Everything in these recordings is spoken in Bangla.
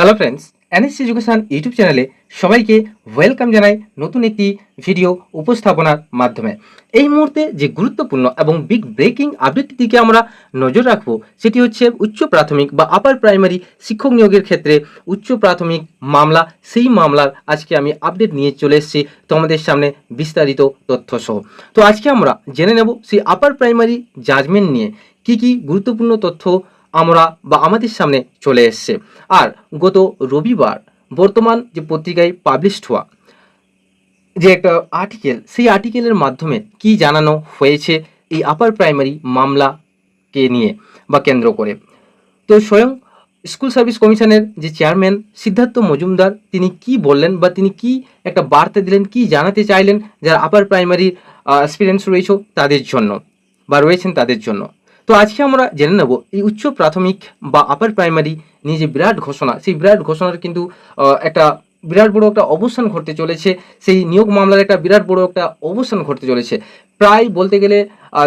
Hello friends NSC education YouTube চ্যানেলে সবাইকে ওয়েলকাম জানাই নতুন একটি ভিডিও উপস্থাপনার মাধ্যমে। এই মুহূর্তে যে গুরুত্বপূর্ণ এবং বিগ ব্রেকিং আপডেটটির দিকে আমরা নজর রাখব, সেটি হচ্ছে উচ্চ প্রাথমিক বা আপার প্রাইমারি শিক্ষক নিয়োগের ক্ষেত্রে উচ্চ প্রাথমিক মামলা। সেই মামলার আজকে আমি আপডেট নিয়ে চলে এসেছি তোমাদের সামনে বিস্তারিত তথ্য সহ তো আজকে আমরা জেনে নেব সেই আপার প্রাইমারি জাজমেন্ট নিয়ে। কি কি গুরুত্বপূর্ণ তথ্য আমরা বা আমাদের সামনে চলে এসছে। আর গত রবিবার বর্তমান যে পত্রিকায় পাবলিশড হওয়া যে একটা আর্টিকেল সেই আর্টিকেলের মাধ্যমে কি জানানো হয়েছে এই আপার প্রাইমারি মামলাকে নিয়ে বা কেন্দ্র করে। তো স্বয়ং স্কুল সার্ভিস কমিশনের যে চেয়ারম্যান সিদ্ধার্থ মজুমদার, তিনি কি বললেন বা তিনি কি একটা বার্তা দিলেন, কি জানাতে চাইলেন যারা আপার প্রাইমারি এক্সপিরিয়েন্স রয়েছে তাদের জন্য বা রয়েছেন তাদের জন্য? তো আজকে আমরা জেনে নেব এই উচ্চ প্রাথমিক বা আপার প্রাইমারি নিয়ে যে বিরাট ঘোষণা, সেই বিরাট ঘোষণার কিন্তু একটা বিরাট বড় একটা অবস্থান ঘটতে চলেছে। সেই নিয়োগ মামলার একটা বিরাট বড় একটা অবস্থান ঘটতে চলেছে। প্রায় বলতে গেলে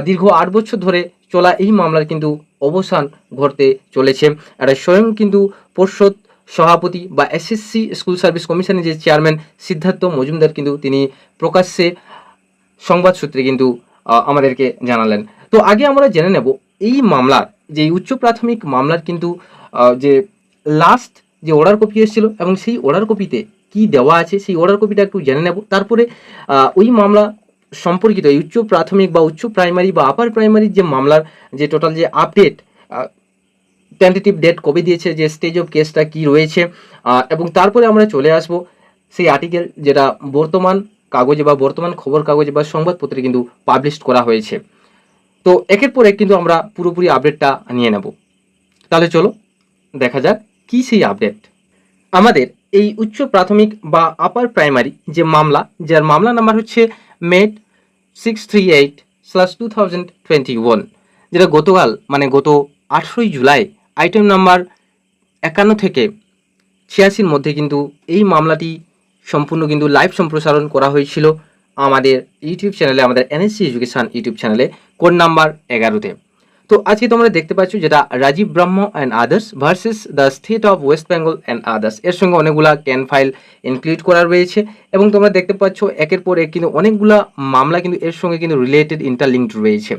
দীর্ঘ আট বছর ধরে চলা এই মামলার কিন্তু অবসান ঘটতে চলেছে। আর স্বয়ং কিন্তু পর্ষদ সভাপতি বা এসএসসি স্কুল সার্ভিস কমিশনের যে চেয়ারম্যান সিদ্ধার্থ মজুমদার কিন্তু তিনি প্রকাশ্যে সংবাদ সূত্রে কিন্তু আমাদেরকে জানালেন। তো আগে আমরা জেনে নেব এই মামলার, যে উচ্চ প্রাথমিক মামলার কিন্তু যে লাস্ট যে অর্ডার কপি এসেছিল এবং সেই অর্ডার কপিতে কি দেওয়া আছে, সেই অর্ডার কপিটা একটু জেনে নেব। তারপরে ওই মামলা সম্পর্কিত এই উচ্চ প্রাথমিক বা উচ্চ প্রাইমারি বা আপার প্রাইমারি যে মামলার যে টোটাল যে আপডেট টেন্টেটিভ ডেট কবে দিয়েছে, যে স্টেজ অফ কেসটা কি রয়েছে এবং তারপরে আমরা চলে আসব সেই আর্টিকেল যেটা বর্তমান কাগজে বা বর্তমান খবর কাগজে বা সংবাদপত্রে কিন্তু পাবলিশ করা হয়েছে। তো একের পর এক কিন্তু আমরা পুরোপুরি আপডেটটা নিয়ে নেব। তাহলে চলো দেখা যাক কি সেই আপডেট আমাদের এই উচ্চ প্রাথমিক বা আপার প্রাইমারি যে মামলা, যার মামলা নাম্বার হচ্ছে MAT six three eight slash two thousand twenty one যেটা গতকাল মানে গত আঠেরোই জুলাই আইটেম নাম্বার একান্ন থেকে ছিয়াশির মধ্যে কিন্তু এই মামলাটি সম্পূর্ণ কিন্তু লাইভ সম্প্রসারণ করা হয়েছিল। আমাদের ইউটিউব চ্যানেলে, আমাদের এনএসসি এডুকেশন ইউটিউব চ্যানেলে কোড নাম্বার এগারোতে তো। আজকে তোমরা দেখতে পাচ্ছ যেটা Rajib Brahma and others versus the state of West Bengal and others এর সঙ্গে অনেকগুলা ক্যান ফাইল ইনক্লুড করা রয়েছে এবং তোমরা দেখতে পাচ্ছ একের পর এক কিন্তু অনেকগুলা মামলা কিন্তু এর সঙ্গে কিন্তু রিলেটেড ইন্টারলিঙ্কড রয়েছে।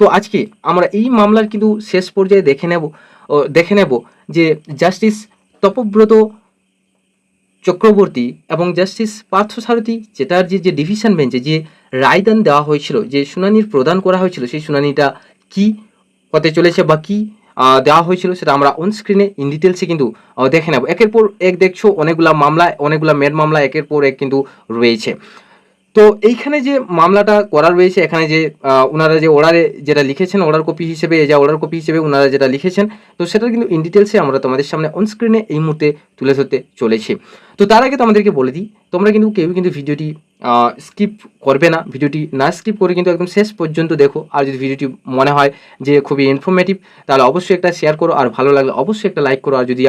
তো আজকে আমরা এই মামলার কিন্তু শেষ পর্যায়ে দেখে নেব দেখে নেব যে জাস্টিস তপব্রত চক্রবর্তী এবং জাস্টিস পার্থসারথী চ্যাটার্জির যে ডিভিশন বেঞ্চে যে রায়দান দেওয়া হয়েছিল, যে শুনানির প্রদান করা হয়েছিল, সেই শুনানিটা কি হতে চলেছে বা কী দেওয়া হয়েছিল সেটা আমরা অন স্ক্রিনে ইন ডিটেলসে কিন্তু দেখে নেব। একের পর এক দেখছ, অনেকগুলা মামলা, অনেকগুলা মেন মামলা, একের পর এক কিন্তু রয়েছে। তো এইখানে যে মামলাটা করা রয়েছে, এখানে যে ওনারা যে অর্ডারে যেটা লিখেছেন অর্ডার কপি হিসেবে যে অর্ডার কপি হিসেবে ওনারা যেটা লিখেছেন, তো সেটা কিন্তু ইন ডিটেলসে আমরা তোমাদের সামনে অনস্ক্রিনে এই মুহূর্তে তুলে ধরতে চলেছি। তো তার আগে তোমাদেরকে বলে দিই, তোমরা কিন্তু কেউ কিন্তু ভিডিওটি স্কিপ করবে না। ভিডিওটি না স্কিপ করে কিন্তু একদম শেষ পর্যন্ত দেখো। আর যদি ভিডিওটি মনে হয় যে খুবই ইনফরমেটিভ তাহলে অবশ্যই একটা শেয়ার করো। আর ভালো লাগলে অবশ্যই একটা লাইক করো। আর যদি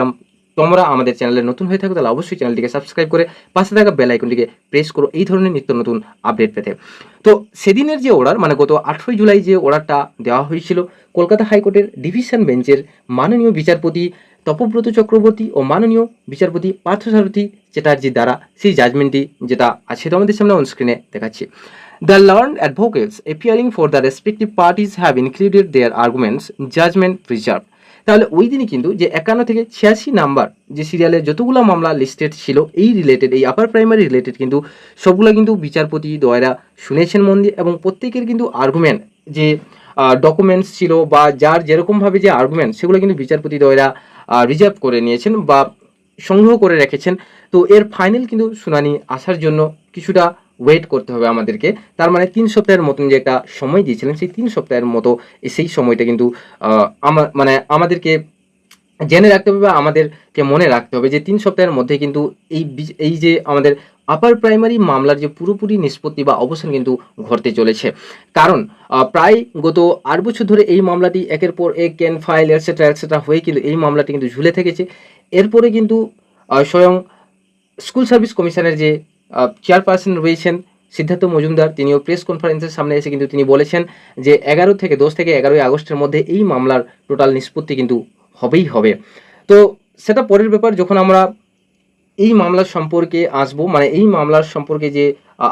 তোমরা আমাদের চ্যানেলে নতুন হয়ে থাকো, তাহলে অবশ্যই চ্যানেলটিকে সাবস্ক্রাইব করে পাশে থাকা বেল আইকনটিকে প্রেস করো। এই ধরনের নিত্য নতুন আপডেট পেতে। তো সেদিনের যে অর্ডার মানে গত আঠেরোই জুলাই যে অর্ডারটা দেওয়া হয়েছিল, কলকাতা হাইকোর্টের ডিভিশন বেঞ্চের মাননীয় বিচারপতি তপব্রত চক্রবর্তী ও মাননীয় বিচারপতি পার্থসারথী চ্যাটার্জির দ্বারা সেই জাজমেন্টটি যেটা আছে তোমাদের সামনে অনস্ক্রিনে দেখাচ্ছি। The learned advocates appearing for the respective parties have included their arguments judgment preserve তাহলে ওই দিনই কিন্তু যে একান্ন থেকে ছিয়াশি নাম্বার যে সিরিয়ালে যতগুলো মামলা লিস্টেড ছিল, এই রিলেটেড এই আপার প্রাইমারি রিলেটেড কিন্তু সবগুলো কিন্তু বিচারপতি, দয়রা শুনেছেন মন দিয়ে এবং প্রত্যেকের কিন্তু আর্গুমেন্ট যে ডকুমেন্টস ছিল বা যার যেরকমভাবে যে আর্গুমেন্ট সেগুলো কিন্তু বিচারপতি, দয়রা রিজার্ভ করে নিয়েছেন বা সংগ্রহ করে রেখেছেন। তো এর ফাইনাল কিন্তু শুনানি আসার জন্য কিছুটা ওয়েট করতে হবে আমাদেরকে। তার মানে তিন সপ্তাহের মতন যে একটা সময় দিয়েছিলেন, সেই তিন সপ্তাহের মতো সেই সময়টা কিন্তু আমার মানে আমাদেরকে জেনে রাখতে হবে বা আমাদেরকে মনে রাখতে হবে যে তিন সপ্তাহের মধ্যে কিন্তু এই এই যে আমাদের আপার প্রাইমারি মামলার যে পুরোপুরি নিষ্পত্তি বা অবসান কিন্তু ঘটতে চলেছে। কারণ প্রায় গত আট বছর ধরে এই মামলাটি একের পর এক ক্যান ফাইল এটসেট্রা এটসেট্রা হয়ে কিন্তু এই মামলাটি কিন্তু ঝুলে থেকেছে। এরপরে কিন্তু স্বয়ং স্কুল সার্ভিস কমিশনের যে চেয়ারপারসন রয়েছেন সিদ্ধার্থ মজুমদার। তিনিও প্রেস কনফারেন্সের সামনে এসে কিন্তু তিনি বলেছেন যে, এগারো থেকে দশ থেকে এগারোই আগস্টের মধ্যে এই মামলার টোটাল নিষ্পত্তি কিন্তু হবেই হবে। তো সেটা পরের ব্যাপার, যখন আমরা এই মামলার সম্পর্কে আসব মানে এই মামলার সম্পর্কে যে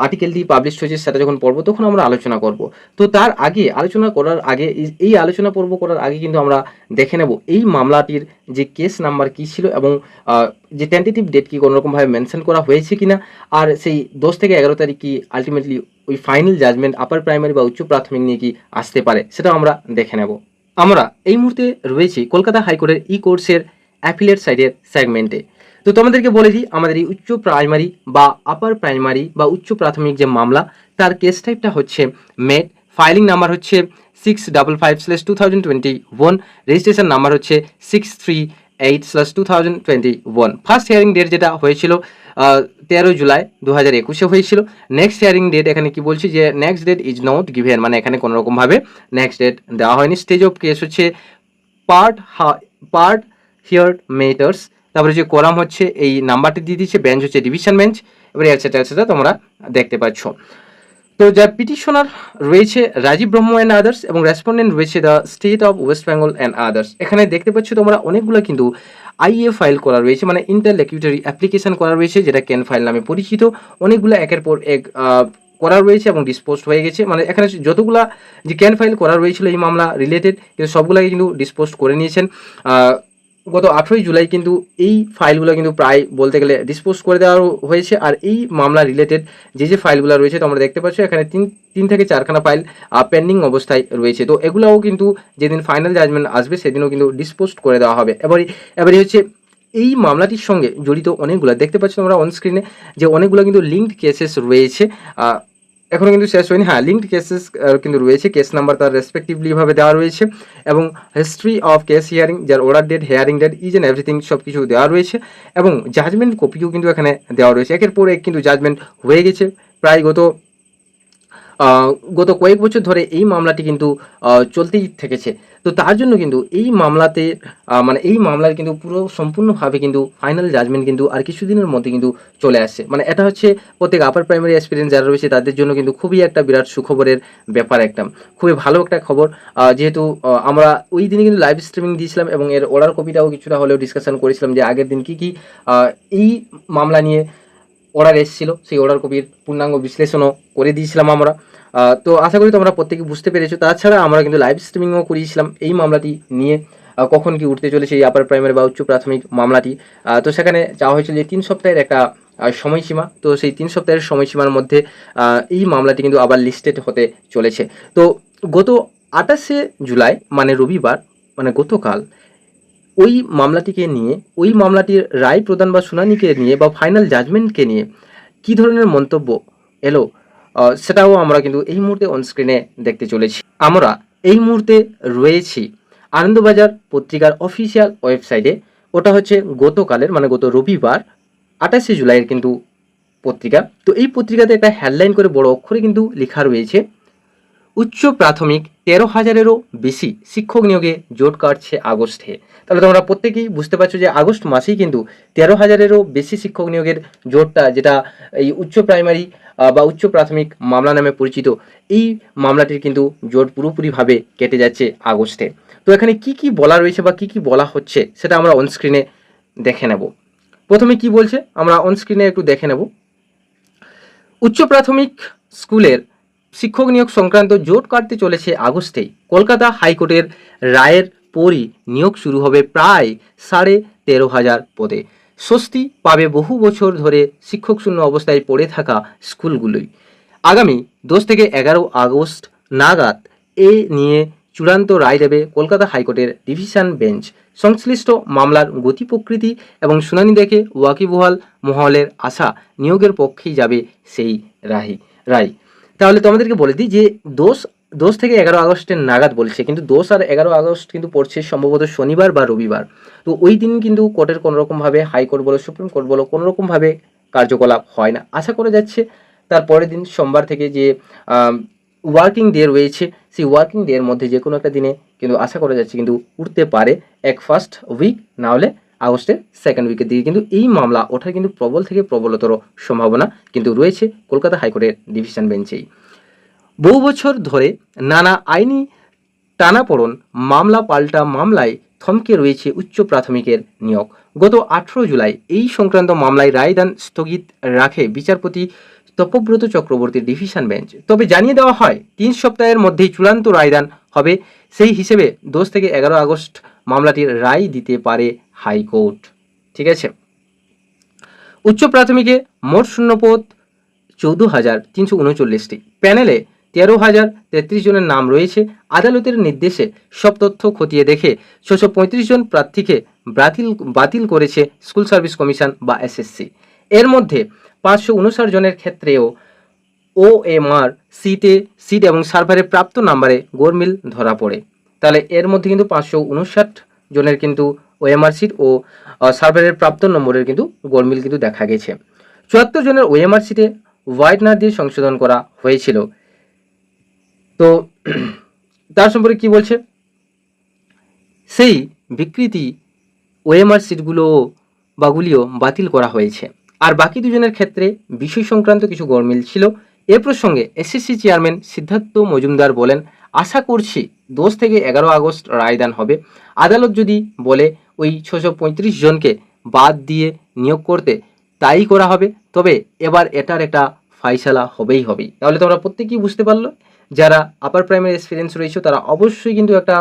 আর্টিকেলটি পাবলিশ হয়েছে সেটা যখন পড়ব তখন আমরা আলোচনা করব। তো তার আগে আলোচনা করার আগে, এই- আলোচনা পর্ব করার আগে কিন্তু আমরা দেখে নেব এই মামলাটির যে কেস নাম্বার কী ছিল এবং যে টেন্টেটিভ ডেট কি কোনোরকমভাবে মেনশন করা হয়েছে কিনা, আর সেই দশ থেকে এগারো তারিখ কি আলটিমেটলি ওই ফাইনাল জাজমেন্ট আপার প্রাইমারি বা উচ্চ প্রাথমিক নিয়ে কি আসতে পারে, সেটাও আমরা দেখে নেব। আমরা এই মুহূর্তে রয়েছি কলকাতা হাইকোর্টের ই কোর্সের অ্যাফিলিয়েট সাইডের সেগমেন্টে তো তোমাদেরকে বলে দিই, আমাদের এই উচ্চ প্রাইমারি বা আপার প্রাইমারি বা উচ্চ প্রাথমিক যে মামলা, তার কেস টাইপটা হচ্ছে মেট ফাইলিং নাম্বার হচ্ছে six double five slash two thousand twenty one registration number হচ্ছে six three eight slash two thousand twenty one first hearing date যেটা হয়েছিল তেরো জুলাই দু হাজার একুশে হয়েছিল। নেক্সট হিয়ারিং ডেট এখানে কি বলছি যে next date is not given মানে এখানে কোনোরকমভাবে নেক্সট ডেট দেওয়া হয়নি। স্টেজ অফ কেস হচ্ছে পার্ট হা পার্ট হিয়ার মেটার্স তারপরে যে কোরাম হচ্ছে, এই নাম্বারটি দিয়ে দিচ্ছে বেঞ্চ হচ্ছে ডিভিশন বেঞ্চ এবারে এটসেট্রা এটসেট্রা তোমরা দেখতে পাচ্ছ। তো যার পিটিশনার রয়েছে, রাজীব ব্রহ্ম অ্যান্ড আদার্স এবং রেসপন্ডেন্ট রয়েছে the state of West Bengal and others এখানে দেখতে পাচ্ছ তোমরা অনেকগুলো কিন্তু আইএ ফাইল করা রয়েছে মানে ইন্টারলেকিউটারি অ্যাপ্লিকেশন করা রয়েছে, যেটা ক্যান ফাইল নামে পরিচিত। অনেকগুলো একের পর এক করা রয়েছে এবং ডিসপোজড হয়ে গেছে। মানে এখানে যতগুলা যে ক্যান ফাইল করা রয়েছিল এই মামলা রিলেটেড কিন্তু সবগুলাই কিন্তু ডিসপোজ করে নিয়েছেন। গত আঠেরোই জুলাই কিন্তু এই ফাইলগুলো কিন্তু প্রায় বলতে গেলে ডিসপোজ করে দেওয়া হয়েছে। আর এই মামলা রিলেটেড যে যে ফাইলগুলো রয়েছে তোমরা দেখতে পাচ্ছ, এখানে তিন তিন থেকে চারখানা ফাইল পেন্ডিং অবস্থায় রয়েছে। তো এগুলোও কিন্তু যেদিন ফাইনাল জাজমেন্ট আসবে, সেদিনও কিন্তু ডিসপোজ করে দেওয়া হবে। এবারে এবারে হচ্ছে এই মামলাটির সঙ্গে জড়িত অনেকগুলো, দেখতে পাচ্ছ তোমরা অন স্ক্রিনে যে অনেকগুলো কিন্তু লিঙ্কড কেসেস রয়েছে। আহ, এখনও কিন্তু শেষ হয়নি। হ্যাঁ লিঙ্কড কেসেস কিন্তু রয়েছে। কেস নাম্বার তার রেসপেক্টিভলি ভাবে দেওয়া রয়েছে এবং হিস্ট্রি অফ কেস হিয়ারিং যার order date hearing date is and everything সব কিছু দেওয়া রয়েছে এবং জাজমেন্ট কপিও কিন্তু এখানে দেওয়া রয়েছে। একের পর এক কিন্তু জাজমেন্ট হয়ে গেছে। প্রায় গত গত কয়েক বছর ধরে এই মামলাটি কিন্তু চলতেই থেকেছে। তো তার জন্য কিন্তু এই মামলাতে মানে এই মামলার কিন্তু পুরো সম্পূর্ণভাবে কিন্তু ফাইনাল জাজমেন্ট কিন্তু আর কিছুদিনের মধ্যে কিন্তু চলে আসছে মানে এটা হচ্ছে প্রত্যেক আপার প্রাইমারি এক্সপিরিয়েন্স যারা রয়েছে তাদের জন্য কিন্তু খুবই একটা বিরাট সুখবরের ব্যাপার একটা। খুবই ভালো একটা খবর। যেহেতু আমরা ওই দিনে কিন্তু লাইভ স্ট্রিমিং দিয়েছিলাম এবং এর অর্ডার কপিটাও কিছুটা হলেও ডিসকাশন করেছিলাম যে আগের দিন কি কি এই মামলা নিয়ে অর্ডার এসেছিল, সেই অর্ডার কপির পূর্ণাঙ্গ বিশ্লেষণও করে দিয়েছিলাম আমরা। তো আশা করি তোমরা প্রত্যেকে বুঝতে পেরেছ। তাছাড়া আমরা কিন্তু লাইভ স্ট্রিমিংও করিয়েছিলাম এই মামলাটি নিয়ে কখন কি উঠতে চলেছে এই আপার প্রাইমারি বা উচ্চ প্রাথমিক মামলাটি। তো সেখানে চাওয়া হয়েছিল যে তিন সপ্তাহের একটা সময়সীমা। তো সেই তিন সপ্তাহের সময়সীমার মধ্যে এই মামলাটি কিন্তু আবার লিস্টেড হতে চলেছে। তো গত আঠাশে জুলাই মানে রবিবার মানে গতকাল ওই মামলাটিকে নিয়ে, ওই মামলাটির রায় প্রদান বা শুনানিকে নিয়ে বা ফাইনাল জাজমেন্টকে নিয়ে কি ধরনের মন্তব্য এলো সেটাও আমরা কিন্তু এই মুহূর্তে অনস্ক্রিনে দেখতে চলেছি। আমরা এই মুহূর্তে রয়েছি আনন্দবাজার পত্রিকার অফিসিয়াল ওয়েবসাইটে ওটা হচ্ছে গতকালের মানে গত রবিবার, আঠাশে জুলাইয়ের কিন্তু পত্রিকা। তো এই পত্রিকাতে একটা হেডলাইন করে বড় অক্ষরে কিন্তু লেখা রয়েছে উচ্চ প্রাথমিক তেরো হাজারেরও বেশি শিক্ষক নিয়োগে জোট কাটছে আগস্টে। তাহলে তোমরা প্রত্যেকেই বুঝতে পারছ যে আগস্ট মাসেই কিন্তু তেরো হাজারেরও বেশি শিক্ষক নিয়োগের জোটটা, যেটা এই উচ্চ প্রাইমারি বা উচ্চ প্রাথমিক মামলা নামে পরিচিত, এই মামলাটির কিন্তু জোট পুরোপুরিভাবে কেটে যাচ্ছে আগস্টে। তো এখানে কি কি বলা রয়েছে বা কি কি বলা হচ্ছে সেটা আমরা অনস্ক্রিনে দেখে নেব। প্রথমে কি বলছে? আমরা অনস্ক্রিনে একটু দেখে নেব। উচ্চ প্রাথমিক স্কুলের শিক্ষক নিয়োগ সংক্রান্ত জোট কাটতে চলেছে আগস্টেই। কলকাতা হাইকোর্টের রায়ের পরই নিয়োগ শুরু হবে প্রায় সাড়ে তেরো হাজার পদে। স্বস্তি পাবে বহু বছর ধরে শিক্ষক শূন্য অবস্থায় পড়ে থাকা স্কুলগুলোই। আগামী দশ থেকে এগারো আগস্ট নাগাদ এ নিয়ে চূড়ান্ত রায় দেবে কলকাতা হাইকোর্টের ডিভিশন বেঞ্চ। সংশ্লিষ্ট মামলার গতি প্রকৃতি এবং শুনানি দেখে ওয়াকিবহাল মহলের আশা নিয়োগের পক্ষেই যাবে সেই রাহি রায়। তাহলে তোমাদেরকে বলে দিই যে দোষ দশ থেকে এগারো আগস্টের নাগাদ বলছে, কিন্তু দোষ আর এগারো আগস্ট কিন্তু পড়ছে সম্ভবত শনিবার বা রবিবার। তো ওই দিন কিন্তু কোর্টের কোনো রকমভাবে হাইকোর্ট বলো, সুপ্রিম কোর্ট বলো, কোনো রকমভাবে কার্যকলাপ হয় না। আশা করা যাচ্ছে তার পরের দিন সোমবার থেকে যে ওয়ার্কিং ডে রয়েছে, সেই ওয়ার্কিং ডে এর মধ্যে যে কোনো একটা দিনে কিন্তু আশা করা যাচ্ছে কিন্তু উঠতে পারে। এক ফার্স্ট উইক না হলে আগস্টের সেকেন্ড উইকের দিকে। কিন্তু এই মামলা ওঠার কিন্তু প্রবল থেকে প্রবলতর সম্ভাবনা কিন্তু রয়েছে কলকাতা হাইকোর্টের ডিভিশন বেঞ্চেই বহু বছর ধরে নানা আইনি টানাপোড়ন, মামলা পাল্টা মামলায় থমকে রয়েছে উচ্চ প্রাথমিকের নিয়োগ। গত আঠেরো জুলাই এই সংক্রান্ত মামলায় রায়দান স্থগিত রাখে বিচারপতি তপব্রত চক্রবর্তীর ডিভিশন বেঞ্চ তবে জানিয়ে দেওয়া হয়, তিন সপ্তাহের মধ্যেই চূড়ান্ত রায়দান হবে। সেই হিসেবে দশ থেকে এগারো আগস্ট মামলাটির রায় দিতে পারে হাইকোর্ট ঠিক আছে? উচ্চ প্রাথমিকে মোট শূন্যপদ চৌদ্দ হাজার তিনশো উনচল্লিশটি। প্যানেলে তেরো হাজার তেত্রিশ জনের নাম রয়েছে। আদালতের নির্দেশে সব তথ্য খতিয়ে দেখে ছশো পঁয়ত্রিশ জন প্রার্থীকে বাতিল বাতিল করেছে স্কুল সার্ভিস কমিশন বা এসএসসি। এর মধ্যে পাঁচশো উনষাট জনের ক্ষেত্রেও ও এম সিটে, সিট এবং সার্ভারে প্রাপ্ত নাম্বারে গোরমিল ধরা পড়ে। তাহলে এর মধ্যে কিন্তু পাঁচশো উনষাট জনের কিন্তু ওএমআর সিট ও সার্ভারের প্রাপ্ত নম্বরের কিন্তু গোলমিল কিন্তু দেখা গেছে। চুয়াত্তর জনের ওএমআর সিটে হোয়াইটনার দিয়ে সংশোধন করা হয়েছিল। তো, তার সম্পর্কে কি বলছে? সেই বিকৃতি ওএমআর সিটগুলো বাগুলিও বাতিল করা হয়েছে। আর বাকি দুজনের ক্ষেত্রে বিষয় সংক্রান্ত কিছু গরমিল ছিল। এ প্রসঙ্গে এসএসসি চেয়ারম্যান সিদ্ধার্থ মজুমদার বলেন, আশা করছি দশ থেকে এগারো আগস্ট রায়দান হবে। আদালত যদি বলে ওই ছশো পঁয়ত্রিশ জনকে বাদ দিয়ে নিয়োগ করতে তাই করা হবে। তবে এবার এটার একটা ফাইসালা হবেই হবেই। তাহলে তোমরা প্রত্যেকেই বুঝতে পারল, যারা আপার প্রাইমারি এক্সপিরিয়েন্স রয়েছে, তারা অবশ্যই কিন্তু একটা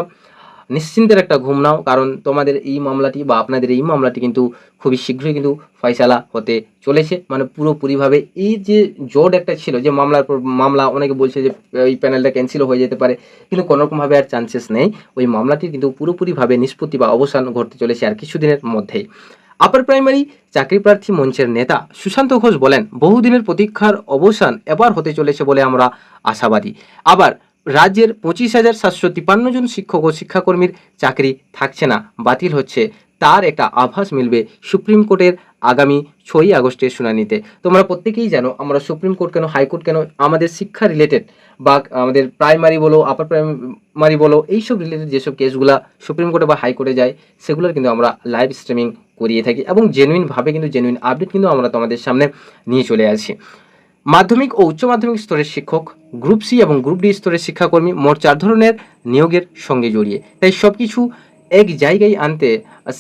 নিশ্চিন্তের একটা ঘুম নাও, কারণ তোমাদের এই মামলাটি বা আপনাদের এই মামলাটি কিন্তু খুবই শীঘ্রই কিন্তু ফয়সালা হতে চলেছে। মানে পুরোপুরিভাবে এই যে জোট একটা ছিল, যে মামলার মামলা, অনেকে বলছে যে, এই প্যানেলটা ক্যান্সেল হয়ে যেতে পারে, কিন্তু কোনোরকমভাবে আর চান্সেস নেই। ওই মামলাটি কিন্তু পুরোপুরিভাবে নিষ্পত্তি বা অবসান ঘটতে চলেছে আর কিছুদিনের মধ্যেই। আপার প্রাইমারি চাকরি প্রার্থী মঞ্চের নেতা সুশান্ত ঘোষ বলেন, বহুদিনের প্রতীক্ষার অবসান এবার হতে চলেছে বলে আমরা আশাবাদী। আবার রাজ্যের পঁচিশ হাজার সাতশো তিপ্পান্ন জন শিক্ষক ও শিক্ষাকর্মীর চাকরি থাকছে না, বাতিল হচ্ছে। তার একটা আভাস মিলবে সুপ্রিম কোর্টের আগামী ছয়ই আগস্টের শুনানিতে। তোমরা প্রত্যেকেই জানো আমরা সুপ্রিম কোর্ট কেন হাইকোর্ট কেন, আমাদের শিক্ষা রিলেটেড বা আমাদের প্রাইমারি বলো আপার প্রাইমারি বলো, এইসব রিলেটেড যেসব কেসগুলো সুপ্রিম কোর্টে বা হাইকোর্টে যায়, সেগুলোর কিন্তু আমরা লাইভ স্ট্রিমিং করিয়ে থাকি এবং জেনুইনভাবে কিন্তু জেনুইন আপডেট কিন্তু আমরা তোমাদের সামনে নিয়ে চলে আসি। মাধ্যমিক ও উচ্চ মাধ্যমিক স্তরের শিক্ষক গ্রুপ সি এবং গ্রুপ ডি স্তরের শিক্ষাকর্মী মোট চার ধরনের নিয়োগের সঙ্গে জড়িয়ে। তাই সব কিছু এক জায়গায় আনতে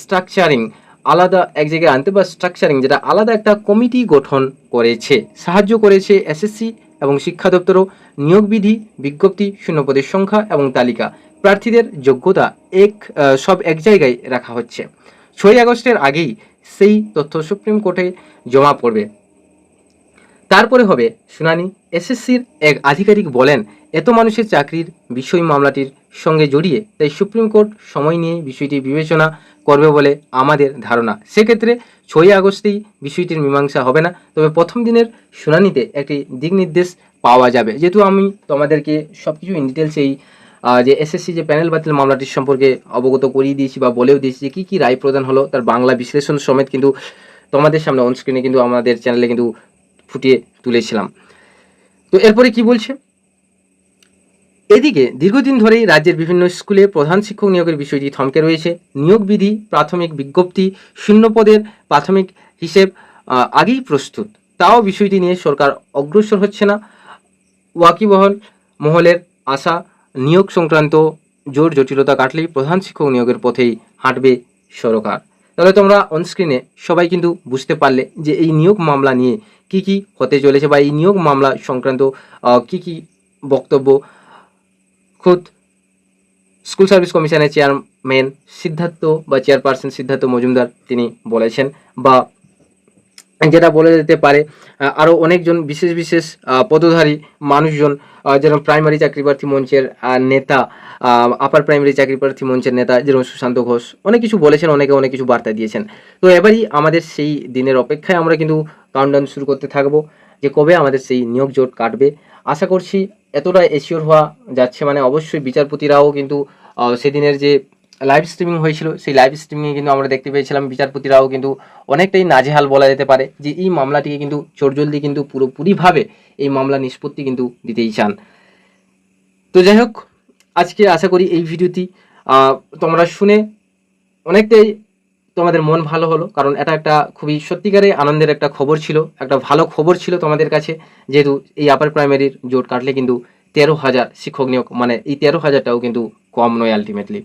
স্ট্রাকচারিং আলাদা এক জায়গায় আনতে বা স্ট্রাকচারিং যেটা আলাদা একটা কমিটি গঠন করেছে, সাহায্য করেছে এসএসসি এবং শিক্ষা দপ্তরও নিয়োগ বিধি, বিজ্ঞপ্তি, শূন্যপদের সংখ্যা এবং তালিকা। প্রার্থীদের যোগ্যতা এক সব এক জায়গায় রাখা হচ্ছে। ছয়ই আগস্টের আগেই সেই তথ্য সুপ্রিম কোর্টে জমা পড়বে। তারপরে হবে শুনানি। এসএসসির এক আধিকারিক বলেন, এত মানুষের চাকরির বিষয় মামলাটির সঙ্গে জড়িয়ে তাই সুপ্রিম কোর্ট সময় নিয়ে বিষয়টি বিবেচনা করবে বলে আমাদের ধারণা। সেক্ষেত্রে ছয়ই আগস্টেই বিষয়টির মীমাংসা হবে না। তবে প্রথম দিনের শুনানিতে একটি দিক নির্দেশ পাওয়া যাবে। যেহেতু আমি তোমাদেরকে সব কিছু ইন ডিটেলস এই যে এসএসসি যে প্যানেল বাতিল মামলাটির সম্পর্কে অবগত করিয়ে দিয়েছি বা বলেও দিয়েছি যে কী কী রায় প্রদান হলো, তার বাংলা বিশ্লেষণ সমেত কিন্তু তোমাদের সামনে অনস্ক্রিনে কিন্তু আমাদের চ্যানেলে কিন্তু ফুটিয়ে তুলেছিলাম। তো এরপরে কি বলছে? এদিকে দীর্ঘদিন ধরেই রাজ্যের বিভিন্ন স্কুলে প্রধান শিক্ষক নিয়োগের বিষয়টি থমকে রয়েছে। নিয়োগ বিধি প্রাথমিক বিজ্ঞপ্তি শূন্য পদের প্রাথমিক হিসেব আগেই প্রস্তুত। তাও বিষয়টি নিয়ে সরকার অগ্রসর হচ্ছে না। ওয়াকিবহল মহলের আশা, নিয়োগ সংক্রান্ত জোর জটিলতা কাটলেই প্রধান শিক্ষক নিয়োগের পথেই হাঁটবে সরকার। তাহলে তোমরা অনস্ক্রিনে সবাই কিন্তু বুঝতে পারলে যে এই নিয়োগ মামলা নিয়ে কি কি হতে চলেছে বা এই নিয়োগ মামলা সংক্রান্ত কি কি বক্তব্য। খুদ, স্কুল সার্ভিস কমিশনের চেয়ারম্যান সিদ্ধার্থ বা চেয়ারপারসন সিদ্ধার্থ মজুমদার তিনি বলেছেন বা যেটা বলে যেতে পারে আরও অনেকজন বিশেষ বিশেষ পদধারী মানুষজন যেরকম প্রাইমারি চাকরি প্রার্থী মঞ্চের নেতা আপার প্রাইমারি চাকরি প্রার্থী মঞ্চের নেতা, যেরকম সুশান্ত ঘোষ, অনেক কিছু বলেছেন, অনেকে অনেক কিছু বার্তা দিয়েছেন। তো এবারই আমাদের সেই দিনের অপেক্ষায় আমরা কিন্তু কাউন্টডাউন শুরু করতে থাকব, যে কবে আমাদের সেই নিয়োগ জোট কাটবে। আশা করছি এতটা এশিওর হওয়া যাচ্ছে মানে অবশ্যই বিচারপতিরাও কিন্তু সেদিনের যে লাইভ স্ট্রিমিং হয়েছিল, সেই লাইভ স্ট্রিমিংয়ে কিন্তু আমরা দেখতে পেয়েছিলাম বিচারপতিরাও কিন্তু অনেকটাই নাজেহাল বলা যেতে পারে যে এই মামলাটিকে কিন্তু চটজলদি কিন্তু পুরোপুরিভাবে এই মামলা নিষ্পত্তি কিন্তু দিতেই চান। তো যাই হোক, আজকে আশা করি এই ভিডিওটি তোমরা শুনে অনেকটাই তোমাদের মন ভালো হলো, কারণ এটা একটা খুবই সত্যিকারে আনন্দের একটা খবর ছিল, একটা ভালো খবর ছিল তোমাদের কাছে, যেহেতু এই আপার প্রাইমারির জোট কাটলে কিন্তু তেরো হাজার শিক্ষক নিয়োগ মানে এই তেরো হাজারটাও কিন্তু কম নয় আলটিমেটলি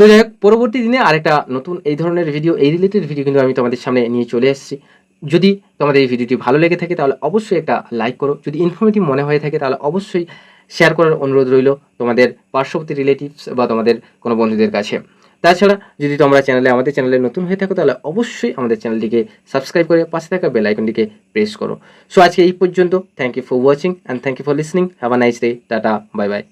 তো যাই হোক, পরবর্তী দিনে আরেকটা নতুন এই ধরনের ভিডিও এই রিলেটেড ভিডিও কিন্তু আমি তোমাদের সামনে নিয়ে চলে এসেছি। যদি তোমাদের এই ভিডিওটি ভালো লেগে থাকে, তাহলে অবশ্যই একটা লাইক করো। যদি ইনফরমেটিভ মনে হয়ে থাকে, তাহলে অবশ্যই শেয়ার করার অনুরোধ রইল তোমাদের পার্শ্ববর্তী রিলেটিভস বা তোমাদের কোনো বন্ধুদের কাছে। তাছাড়া, যদি তোমরা চ্যানেলে আমাদের চ্যানেলে নতুন হয়ে থাকো, তাহলে অবশ্যই আমাদের চ্যানেলটিকে সাবস্ক্রাইব করে পাশে থাকা বেল আইকনটিকে প্রেস করো। সো আজকে এই পর্যন্ত thank you for watching and thank you for listening have a nice day tata bye bye